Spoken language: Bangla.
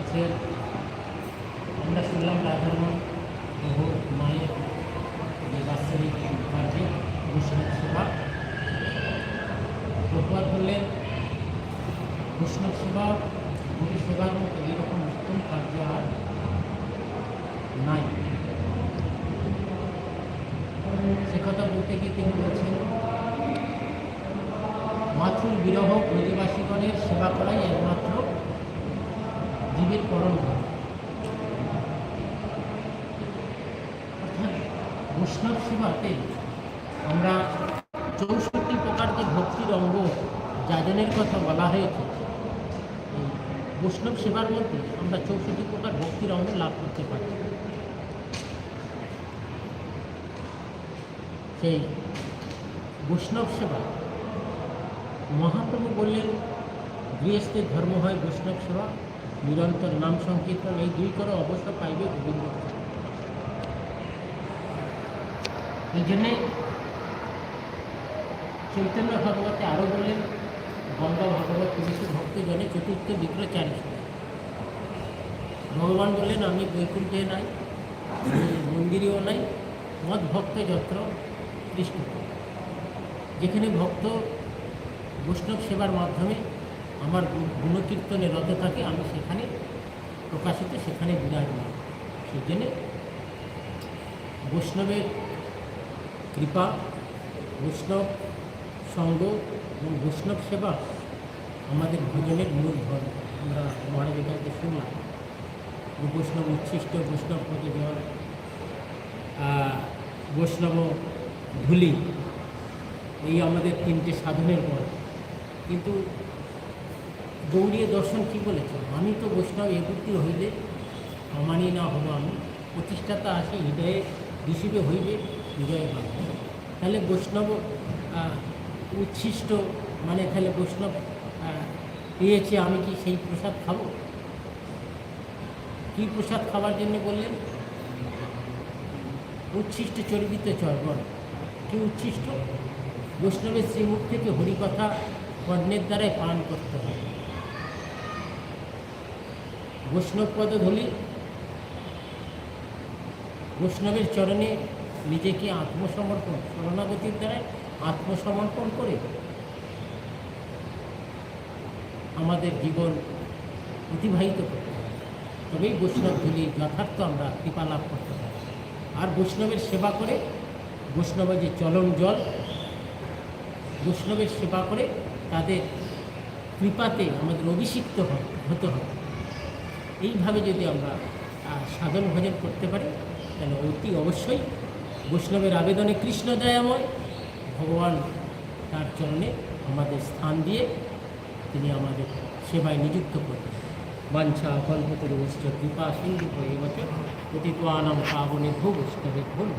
আছে আমরা শুনলাম রাধারমন বহু মায়ের যে বাৎসরিক কার্যে বৈষ্ণব সেবা প্রপার করলেন বৈষ্ণব সেবা গুরু সেবার মতো নাই সে কথা বলতে গিয়ে তিনি বলছেন মাতৃ বিরহ ব্রজবাসীগণের সেবা করাই একমাত্র জীবের পরম অর্থাৎ বৈষ্ণব সেবাতে আমরা চৌষট্টি প্রকার যে ভক্তির অঙ্গ যাজনের কথা বলা হয়েছে বৈষ্ণব সেবার মধ্যে আমরা চৌষট্টি প্রকার ভক্তির অঙ্গ লাভ করতে পারি। সেই বৈষ্ণব সেবা, মহাপ্রভু বললেন, গৃহস্থের ধর্ম হয় বৈষ্ণব সেবা নিরন্তর নাম সংকীর্তন এই দুই করে অবশ্য পাইবে গোবিন্দ। এই জন্যে চৈতন্য ভগবতে আরও বললেন গঙ্গা ভগবত পুরুষ ভক্তজনে চতুর্থ বিগ্রচারী। ভগবান বললেন আমি বৈকুণ্ঠে নাই, মন্দিরেও নাই মদ ভক্ত যত্র কৃষ্ণ যেখানে ভক্ত বৈষ্ণব সেবার মাধ্যমে আমার গুণকীর্তনে রত থাকে, আমি সেখানে প্রকাশিত সেখানে বিরাজমান সেই জন্যে বৈষ্ণবের কৃপা, বৈষ্ণব সঙ্গ এবং বৈষ্ণব সেবা আমাদের ভোজনের মূল ধর্ম। আমরা মহারাজ এখানে শুনলাম বৈষ্ণব উচ্ছিষ্ট, বৈষ্ণব পদে জল বৈষ্ণব ধুলি, এই আমাদের তিনটে সাধনের পর। কিন্তু গৌরীয় দর্শন কি বলেছে? আমি তো বৈষ্ণব, এ বুদ্ধি হইলে অমানি না হব আমি। প্রতিষ্ঠাতা আসে হৃদয়ে ঋষিবে হইবে, হৃদয়ে ভাব তাহলে বৈষ্ণব উচ্ছিষ্ট মানে তাহলে বৈষ্ণব পেয়েছে আমি কি সেই প্রসাদ খাব? কী প্রসাদ খাবার জন্য বললেন? উচ্ছিষ্ট চর্বিত চর্বণ। কি উচ্ছিষ্ট? বৈষ্ণবের শ্রীমুখ থেকে হরিকথা কর্ণের দ্বারাই পান করতে হবে। বৈষ্ণব পদ ধলি। বৈষ্ণবের চরণে নিজেকে আত্মসমর্পণ, শরণাগতির দ্বারাই আত্মসমর্পণ করে আমাদের জীবন অতিবাহিত করতে হবে তবেই বৈষ্ণব ধুলি যথার্থ আমরা কৃপা লাভ করতে পারি। আর বৈষ্ণবের সেবা করে বৈষ্ণবের যে চলন জল, বৈষ্ণবের সেবা করে তাদের কৃপাতে আমাদের অভিষিক্ত হতে হবে। এইভাবে যদি আমরা সাধন ভজন করতে পারি, তাহলে অতি অবশ্যই বৈষ্ণবের আবেদনে কৃষ্ণ দয়াময়, ভগবান তার জন্যে আমাদের স্থান দিয়ে তিনি আমাদের সেবায় নিযুক্ত করবেন। বাঞ্ছা কল্পতরু কৃপা সিন্ধু এই বছর পতিত্বানাম পাবনে ভূ বৈষ্ণবে ভুল